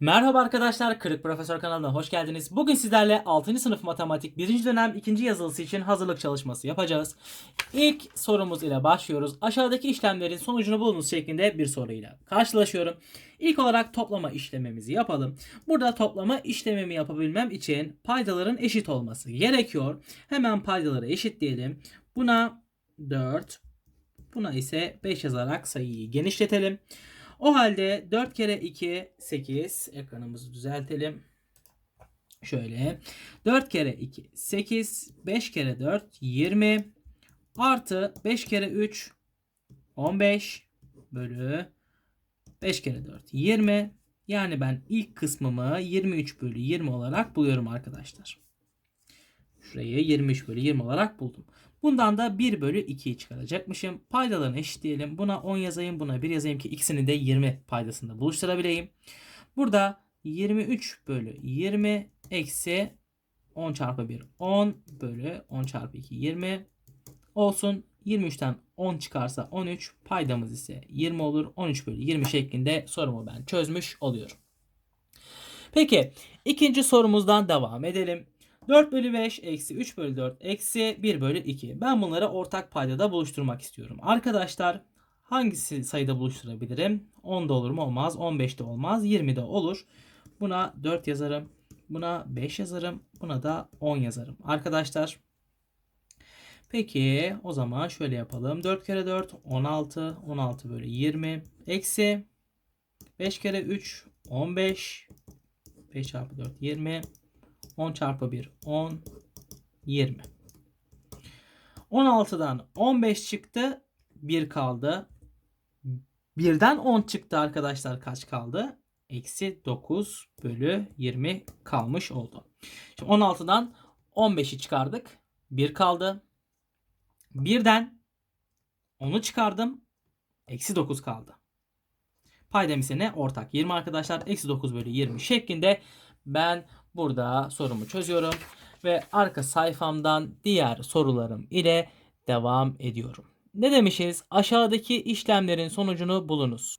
Merhaba arkadaşlar, Kırık Profesör kanalına hoş geldiniz. Bugün sizlerle 6. sınıf matematik 1. dönem 2. yazılısı için hazırlık çalışması yapacağız. İlk sorumuz ile başlıyoruz. Aşağıdaki işlemlerin sonucunu bulunuz şeklinde bir soruyla karşılaşıyorum. İlk olarak toplama işlemimizi yapalım. Burada toplama işlemimi yapabilmem için paydaların eşit olması gerekiyor. Hemen paydaları eşitleyelim. Buna 4, buna ise 5 yazarak sayıyı genişletelim. O halde 4 kere 2 8. Ekranımızı düzeltelim. Şöyle. 4 kere 2 8. 5 kere 4 20. Artı 5 kere 3 15 bölü 5 kere 4 20. Yani ben ilk kısmımı 23 bölü 20 olarak buluyorum arkadaşlar. Şurayı 23 bölü 20 olarak buldum. Bundan da 1 bölü 2'yi çıkaracakmışım. Paydalarını eşitleyelim. Buna 10 yazayım. Buna 1 yazayım ki ikisini de 20 paydasında buluşturabileyim. Burada 23 bölü 20 eksi 10 çarpı 1 10 bölü 10 çarpı 2 20 olsun. 23'ten 10 çıkarsa 13 paydamız ise 20 olur. 13 bölü 20 şeklinde sorumu ben çözmüş oluyorum. Peki ikinci sorumuzdan devam edelim. 4 bölü 5 eksi 3 bölü 4 eksi 1 bölü 2. Ben bunları ortak paydada buluşturmak istiyorum. Arkadaşlar hangisi sayıda buluşturabilirim? 10 da olur mu? Olmaz. 15 de olmaz. 20 de olur. Buna 4 yazarım. Buna 5 yazarım. Buna da 10 yazarım. Arkadaşlar Peki o zaman şöyle yapalım. 4 kere 4 16. 16 bölü 20. Eksi 5 kere 3 15. 5 çarpı 4 20. 10 çarpı 1 10 20. 16'dan 15 çıktı. 1 kaldı. 1'den 10 çıktı arkadaşlar kaç kaldı? Eksi 9 bölü 20 kalmış oldu. Şimdi 16'dan 15'i çıkardık. 1 kaldı. 1'den 10'u çıkardım. Eksi 9 kaldı. Paydam ise ne? Ortak. 20 arkadaşlar. Eksi 9 bölü 20 şeklinde ben burada sorumu çözüyorum. Ve arka sayfamdan diğer sorularım ile devam ediyorum. Ne demişiz? Aşağıdaki işlemlerin sonucunu bulunuz.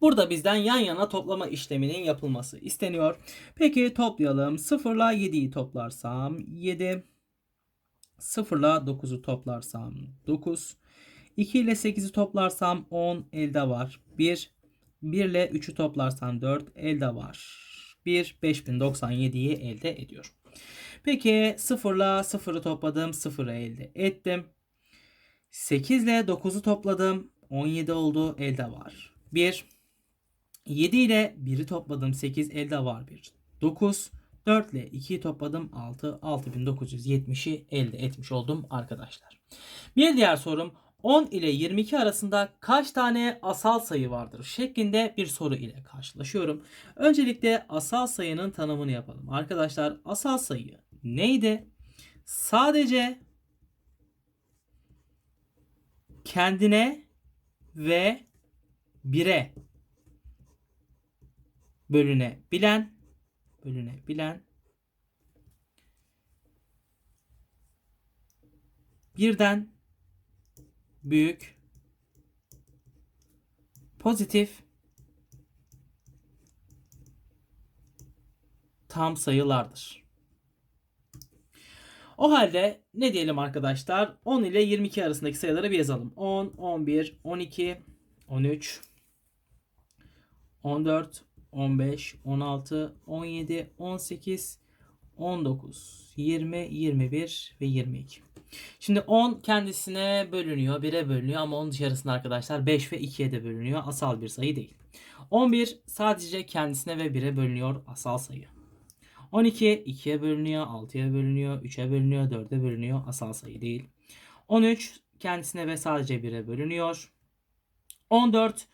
Burada bizden yan yana toplama işleminin yapılması isteniyor. Peki toplayalım. 0 ile 7'yi toplarsam 7. 0 ile 9'u toplarsam 9. 2 ile 8'i toplarsam 10 elde var. 1. 1 ile 3'ü toplarsam 4 elde var. 1 5097'yi elde ediyor. Peki 0 ile 0'ı topladım. 0'ı elde ettim. 8 ile 9'u topladım. 17 oldu. Elde var. 1 7 ile 1'i topladım. 8 elde var 1. 9 4 ile 2'yi topladım. 6 6970'i elde etmiş oldum arkadaşlar. Bir diğer sorum 10 ile 22 arasında kaç tane asal sayı vardır şeklinde bir soru ile karşılaşıyorum. Öncelikle asal sayının tanımını yapalım. Arkadaşlar asal sayı neydi? Sadece kendine ve bire bölünebilen bölünebilen birden büyük pozitif tam sayılardır. O halde ne diyelim arkadaşlar? 10 ile 22 arasındaki sayıları bir yazalım. 10, 11, 12, 13, 14, 15, 16, 17, 18, 19, 20, 21 ve 22. Şimdi 10 kendisine bölünüyor. 1'e bölünüyor ama onun dışarısında arkadaşlar 5 ve 2'ye de bölünüyor. Asal bir sayı değil. 11 sadece kendisine ve 1'e bölünüyor. Asal sayı. 12 2'ye bölünüyor, 6'ya bölünüyor, 3'e bölünüyor, 4'e bölünüyor. Asal sayı değil. 13 kendisine ve sadece 1'e bölünüyor. 14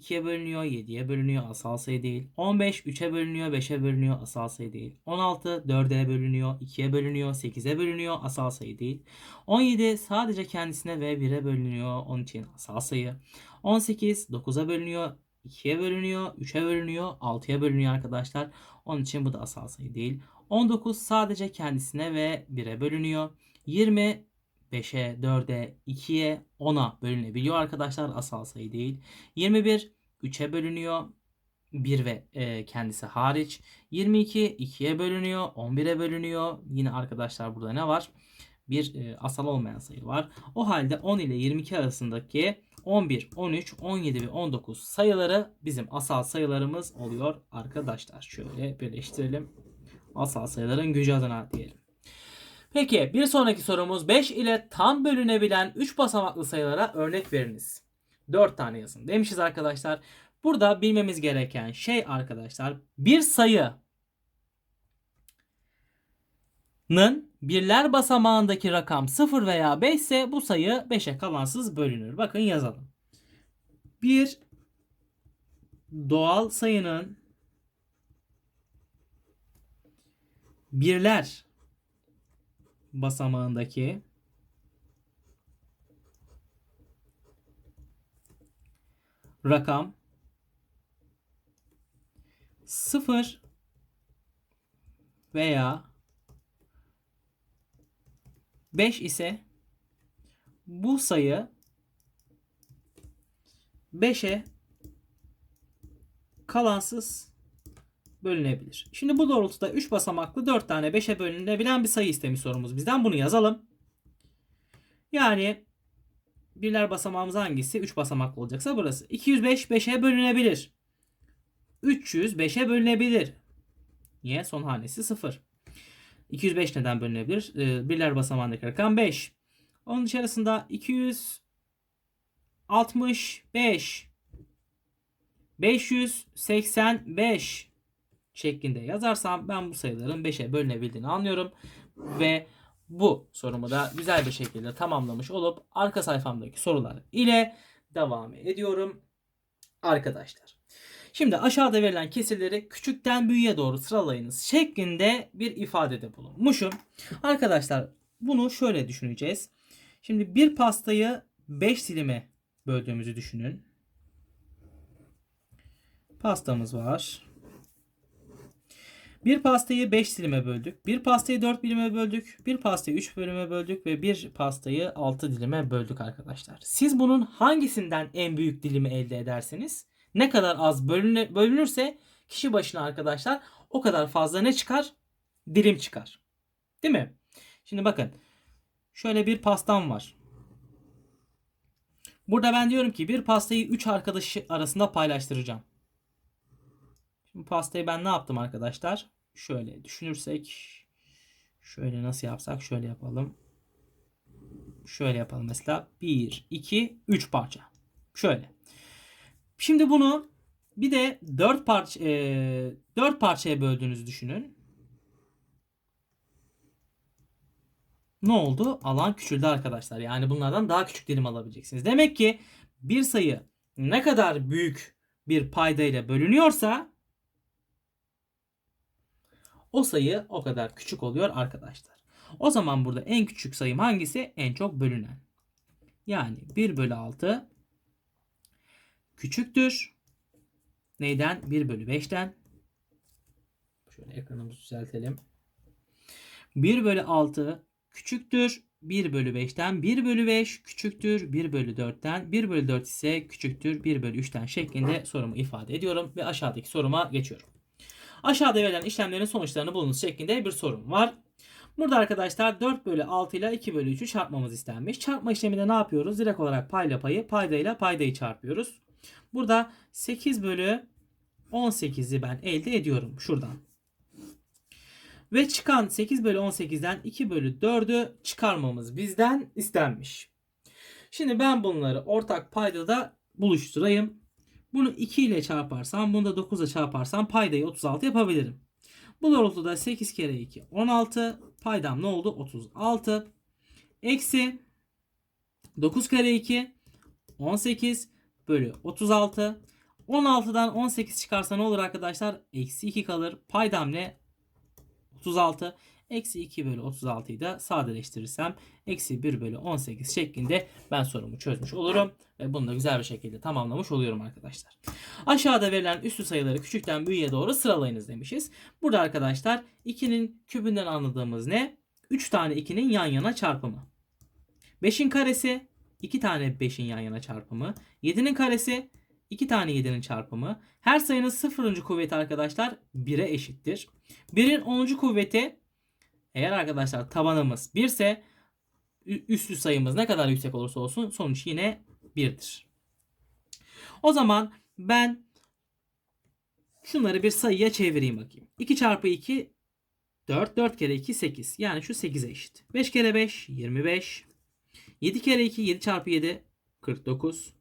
2'ye bölünüyor, 7'ye bölünüyor, asal sayı değil. 15 3'e bölünüyor, 5'e bölünüyor, asal sayı değil. 16 4'e bölünüyor, 2'ye bölünüyor, 8'e bölünüyor, asal sayı değil. 17 sadece kendisine ve 1'e bölünüyor, onun için asal sayı. 18 9'a bölünüyor, 2'ye bölünüyor, 3'e bölünüyor, 6'ya bölünüyor arkadaşlar. Onun için bu da asal sayı değil. 19 sadece kendisine ve 1'e bölünüyor. 20 5'e, 4'e, 2'ye, 10'a bölünebiliyor arkadaşlar. Asal sayı değil. 21 3'e bölünüyor. 1 ve e, kendisi hariç. 22 2'ye bölünüyor. 11'e bölünüyor. Yine arkadaşlar burada ne var? Bir e, asal olmayan sayı var. O halde 10 ile 22 arasındaki 11, 13, 17 ve 19 sayıları bizim asal sayılarımız oluyor arkadaşlar. Şöyle birleştirelim. Asal sayıların gücü adına diyelim. Peki bir sonraki sorumuz 5 ile tam bölünebilen 3 basamaklı sayılara örnek veriniz. 4 tane yazın demişiz arkadaşlar. Burada bilmemiz gereken şey arkadaşlar bir sayının birler basamağındaki rakam 0 veya 5 ise bu sayı 5'e kalansız bölünür. Bakın yazalım. Bir doğal sayının birler basamağındaki rakam 0 veya 5 ise bu sayı 5'e kalansız bölünebilir. Şimdi bu doğrultuda 3 basamaklı 4 tane 5'e bölünebilen bir sayı istemiş sorumuz bizden. Bunu yazalım. Yani birler basamağımız hangisi? 3 basamaklı olacaksa burası. 205 5'e bölünebilir. 300 5'e bölünebilir. Niye? Son hanesi 0. 205 neden bölünebilir? Ee, birler basamağındaki rakam 5. Onun içerisinde 265 585 şeklinde yazarsam ben bu sayıların 5'e bölünebildiğini anlıyorum. Ve bu sorumu da güzel bir şekilde tamamlamış olup arka sayfamdaki sorular ile devam ediyorum arkadaşlar. Şimdi aşağıda verilen kesirleri küçükten büyüğe doğru sıralayınız şeklinde bir ifadede bulunmuşum. Arkadaşlar bunu şöyle düşüneceğiz. Şimdi bir pastayı 5 dilime böldüğümüzü düşünün. Pastamız var. Bir pastayı 5 dilime böldük. Bir pastayı 4 dilime böldük. Bir pastayı 3 bölüme böldük ve bir pastayı 6 dilime böldük arkadaşlar. Siz bunun hangisinden en büyük dilimi elde ederseniz ne kadar az bölünür, bölünürse kişi başına arkadaşlar o kadar fazla ne çıkar? Dilim çıkar. Değil mi? Şimdi bakın. Şöyle bir pastam var. Burada ben diyorum ki bir pastayı 3 arkadaşı arasında paylaştıracağım. Şimdi pastayı ben ne yaptım arkadaşlar? Şöyle düşünürsek şöyle nasıl yapsak şöyle yapalım. Şöyle yapalım mesela 1 2 3 parça. Şöyle. Şimdi bunu bir de 4 parça e, 4 parçaya böldüğünüzü düşünün. Ne oldu? Alan küçüldü arkadaşlar. Yani bunlardan daha küçük dilim alabileceksiniz. Demek ki bir sayı ne kadar büyük bir payda ile bölünüyorsa o sayı o kadar küçük oluyor arkadaşlar. O zaman burada en küçük sayım hangisi? En çok bölünen. Yani 1 bölü 6 küçüktür. Neyden? 1 bölü 5'ten. Şöyle ekranımızı düzeltelim. 1 bölü 6 küçüktür. 1 bölü 5'ten 1 bölü 5 küçüktür 1 bölü 4'ten 1 bölü 4 ise küçüktür 1 bölü 3'ten şeklinde sorumu ifade ediyorum ve aşağıdaki soruma geçiyorum. Aşağıda verilen işlemlerin sonuçlarını bulunuz şeklinde bir sorum var. Burada arkadaşlar 4 bölü 6 ile 2 bölü 3'ü çarpmamız istenmiş. Çarpma işleminde ne yapıyoruz? Direkt olarak payla payı paydayla paydayı çarpıyoruz. Burada 8 bölü 18'i ben elde ediyorum şuradan. Ve çıkan 8 bölü 18'den 2 bölü 4'ü çıkarmamız bizden istenmiş. Şimdi ben bunları ortak paydada buluşturayım. Bunu 2 ile çarparsam, bunu da 9 ile çarparsam paydayı 36 yapabilirim. Bu doğrultuda 8 kere 2 16. Paydam ne oldu? 36. Eksi 9 kere 2 18 bölü 36. 16'dan 18 çıkarsa ne olur arkadaşlar? Eksi 2 kalır. Paydam ne? 36. Eksi 2 bölü 36'yı da sadeleştirirsem eksi 1 bölü 18 şeklinde ben sorumu çözmüş olurum. Ve bunu da güzel bir şekilde tamamlamış oluyorum arkadaşlar. Aşağıda verilen üstü sayıları küçükten büyüğe doğru sıralayınız demişiz. Burada arkadaşlar 2'nin kübünden anladığımız ne? 3 tane 2'nin yan yana çarpımı. 5'in karesi 2 tane 5'in yan yana çarpımı. 7'nin karesi 2 tane 7'nin çarpımı. Her sayının sıfırıncı kuvveti arkadaşlar 1'e eşittir. 1'in 10. kuvveti eğer arkadaşlar tabanımız 1 ise ü- üslü sayımız ne kadar yüksek olursa olsun sonuç yine 1'dir. O zaman ben şunları bir sayıya çevireyim bakayım. 2 çarpı 2 4. 4 kere 2 8. Yani şu 8'e eşit. 5 kere 5 25. 7 kere 2 7 çarpı 7 49.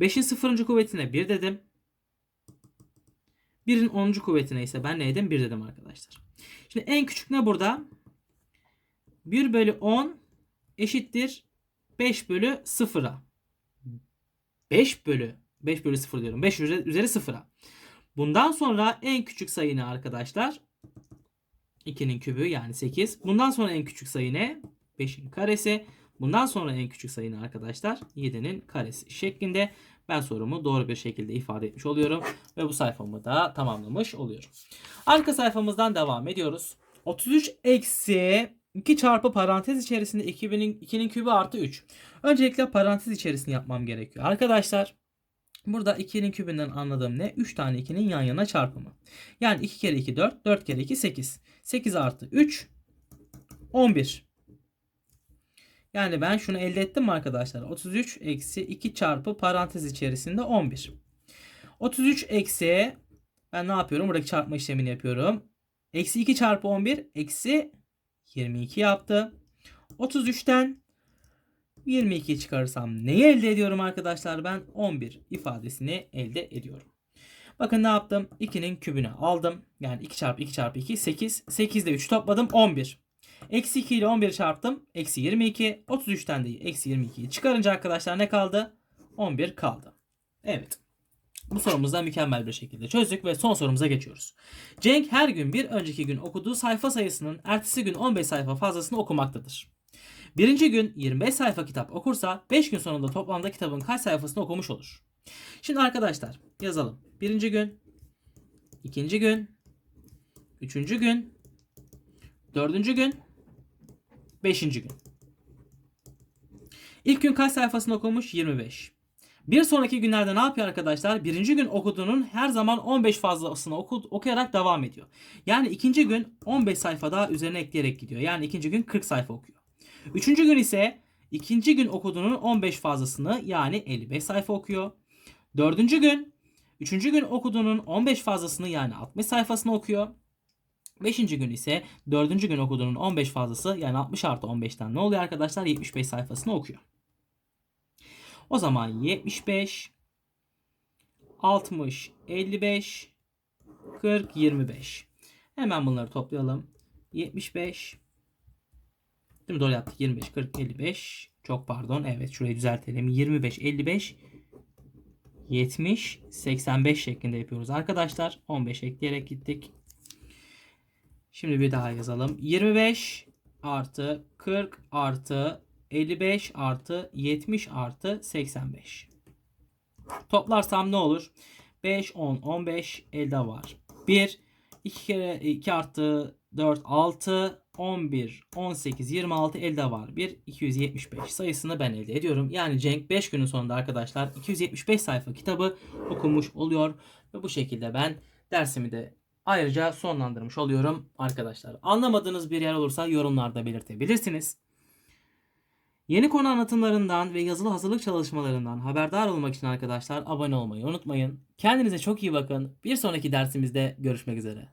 5'in 0. kuvvetine 1 dedim. 1'in 10. kuvvetine ise ben ne dedim? 1 dedim arkadaşlar. Şimdi en küçük ne burada? 1 bölü 10 eşittir 5 bölü 0'a. 5 bölü 5 bölü 0 diyorum. 5 üzeri, üzeri 0'a. Bundan sonra en küçük sayı ne arkadaşlar? 2'nin kübü yani 8. Bundan sonra en küçük sayı ne? 5'in karesi. Bundan sonra en küçük sayı ne arkadaşlar? 7'nin karesi şeklinde ben sorumu doğru bir şekilde ifade etmiş oluyorum. Ve bu sayfamı da tamamlamış oluyorum. Arka sayfamızdan devam ediyoruz. 33 eksi 2 çarpı parantez içerisinde 2'nin 2'nin kübü artı 3. Öncelikle parantez içerisini yapmam gerekiyor. Arkadaşlar burada 2'nin kübünden anladığım ne? 3 tane 2'nin yan yana çarpımı. Yani 2 kere 2 4, 4 kere 2 8. 8 artı 3 11. Yani ben şunu elde ettim arkadaşlar? 33 eksi 2 çarpı parantez içerisinde 11. 33 eksi ben ne yapıyorum? Buradaki çarpma işlemini yapıyorum. Eksi 2 çarpı 11 eksi 22 yaptı. 33'ten 22 çıkarırsam neyi elde ediyorum arkadaşlar? Ben 11 ifadesini elde ediyorum. Bakın ne yaptım? 2'nin kübünü aldım. Yani 2 çarpı 2 çarpı 2 8. 8'de 3 topladım 11. Eksi 2 ile 11 çarptım. Eksi 22. 33'ten de eksi 22'yi çıkarınca arkadaşlar ne kaldı? 11 kaldı. Evet. Bu sorumuzda mükemmel bir şekilde çözdük ve son sorumuza geçiyoruz. Cenk her gün bir önceki gün okuduğu sayfa sayısının ertesi gün 15 sayfa fazlasını okumaktadır. Birinci gün 25 sayfa kitap okursa 5 gün sonunda toplamda kitabın kaç sayfasını okumuş olur? Şimdi arkadaşlar yazalım. Birinci gün, ikinci gün, üçüncü gün, dördüncü gün, beşinci gün. İlk gün kaç sayfasını okumuş? 25. Bir sonraki günlerde ne yapıyor arkadaşlar? Birinci gün okuduğunun her zaman 15 fazlasını oku, okuyarak devam ediyor. Yani ikinci gün 15 sayfa daha üzerine ekleyerek gidiyor. Yani ikinci gün 40 sayfa okuyor. Üçüncü gün ise ikinci gün okuduğunun 15 fazlasını yani 55 sayfa okuyor. Dördüncü gün Üçüncü gün okuduğunun 15 fazlasını yani 60 sayfasını okuyor. Beşinci gün ise dördüncü gün okuduğunun 15 fazlası yani 60 artı 15'ten ne oluyor arkadaşlar? 75 sayfasını okuyor. O zaman 75, 60, 55, 40, 25. Hemen bunları toplayalım. 75, Değil mi? Doğru yaptık. 25, 40, 55. Çok pardon. Evet şurayı düzeltelim. 25, 55, 70, 85 şeklinde yapıyoruz arkadaşlar. 15 ekleyerek gittik. Şimdi bir daha yazalım. 25 artı 40 artı 55 artı 70 artı 85. Toplarsam ne olur? 5, 10, 15 elde var. 1, 2 kere 2 artı 4, 6, 11, 18, 26 elde var. 1, 275 sayısını ben elde ediyorum. Yani Cenk 5 günün sonunda arkadaşlar 275 sayfa kitabı okumuş oluyor. Ve bu şekilde ben dersimi de ayrıca sonlandırmış oluyorum arkadaşlar. Anlamadığınız bir yer olursa yorumlarda belirtebilirsiniz. Yeni konu anlatımlarından ve yazılı hazırlık çalışmalarından haberdar olmak için arkadaşlar abone olmayı unutmayın. Kendinize çok iyi bakın. Bir sonraki dersimizde görüşmek üzere.